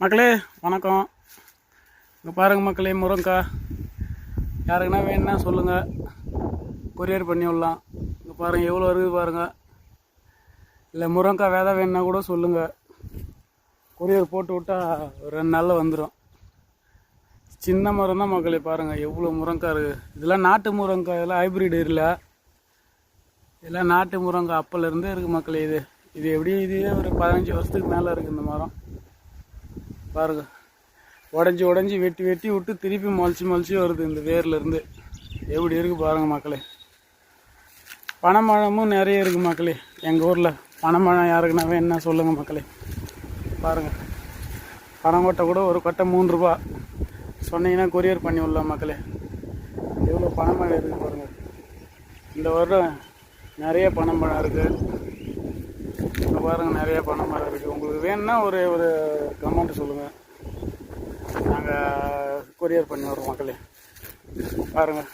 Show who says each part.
Speaker 1: மக்களே வணக்கம். இங்கே பாருங்கள் மக்களே முருங்கக்காய் யாருக்குன்னா வேணும்னா சொல்லுங்கள் கொரியர் பண்ணி விடலாம் இங்கே பாருங்கள் எவ்வளோ இருக்குது பாருங்கள் இல்லை முருங்கக்காய் வேதா வேணுன்னா கூட சொல்லுங்கள் கொரியர் போட்டு விட்டா ஒரு ரெண்டு நாளில் வந்துடும் சின்ன மரம் தான் மக்களே பாருங்கள் எவ்வளோ முருங்கக்காய் இருக்குது இதெல்லாம் நாட்டு முருங்கக்காய் இதெல்லாம் ஹைப்ரிட் இல்லை. இதெல்லாம் நாட்டு முருங்கை அப்போலேருந்தே இருக்குது மக்களே இது. இது எப்படி இதுவே ஒரு பதினஞ்சு வருஷத்துக்கு மேலே இருக்குது இந்த மரம். பாருங்க. உடஞ்சி உடஞ்சி வெட்டி வெட்டி விட்டு திருப்பி முளைச்சி முளைச்சி வருது இந்த வேர்லேருந்து எப்படி இருக்குது பாருங்கள் மக்களே. பனைமழமும் நிறைய இருக்குது மக்களே. எங்கள் ஊரில் பனைமழம் யாருக்குன்னா என்ன சொல்லுங்கள் மக்களே. பாருங்கள் பனங்கொட்டை கூட ஒரு கொட்டை மூணு ரூபா. சொன்னீங்கன்னா கொரியர் பண்ணி விடலாம் மக்களே. எவ்வளோ பனைமழை இருக்குது பாருங்கள் இந்த வருடம் நிறைய பனைமழம் இருக்குது பாருங்கள் நிறைய பணம் மரம் இருக்குது உங்களுக்கு வேணும்னா ஒரு ஒரு கமெண்ட் சொல்லுங்கள் நாங்கள் கொரியர் பண்ணி வரோம் மக்களே. பாருங்கள்